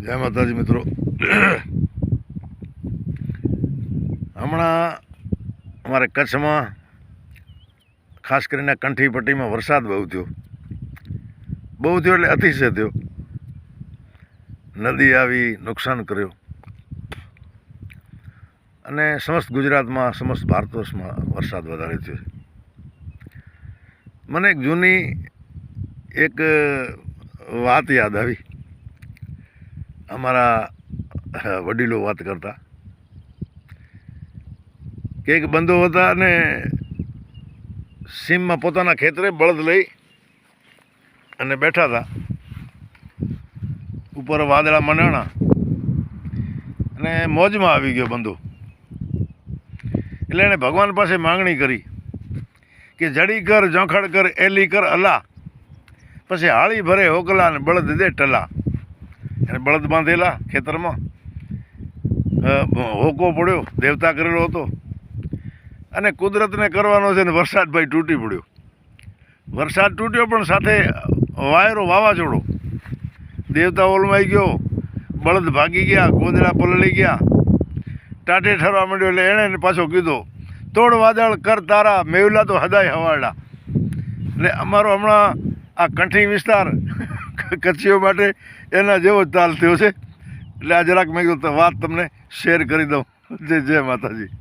જય માતાજી મિત્રો. હમણાં અમારે કચ્છમાં, ખાસ કરીને કંઠી પટ્ટીમાં વરસાદ બહુ થયો. બહુ થયો એટલે અતિશય થયો. નદી આવી, નુકસાન કર્યું. અને સમસ્ત ગુજરાતમાં, સમસ્ત ભારત વર્ષમાં વરસાદ વધારે થયો મને એક જૂની એક વાત યાદ આવી. અમારા વડીલો વાત કરતા. કે એક બંધો હતા અને સીમમાં પોતાના ખેતરે બળદ લઈ અને બેઠા હતા. ઉપર વાદળા મંડાણા અને મોજમાં આવી ગયો બંધુ. એટલે એણે ભગવાન પાસે માંગણી કરી કે જડી કર, જોખડ કર, એલી કર, અલા. પછી હાળી ભરે હોકલા અને બળદ દે ટલા. એને બળદ બાંધેલા ખેતરમાં. હોકો પડ્યો, દેવતા કરેલો હતો. અને કુદરતને કરવાનો છે ને વરસાદ ભાઈ તૂટી પડ્યો. વરસાદ તૂટ્યો પણ સાથે વાયરો વાવાઝોડો. દેવતા ઓલમાઈ ગયો, બળદ ભાગી ગયા, ગોંદડા પલળી ગયા. ટાટે ઠરવા માંડ્યો એટલે એણે પાછો કીધો, તોડ વાદળ, કર તારા, મેવલા તો હદાય હવાડા એટલે અમારો હમણાં આ કંઠી વિસ્તાર કચ્છીઓ માટે એના જેવો ચાલ થયો છે. એટલે આ જરાક મેં કીધું વાત તમને શેર કરી દઉં. જય જય માતાજી.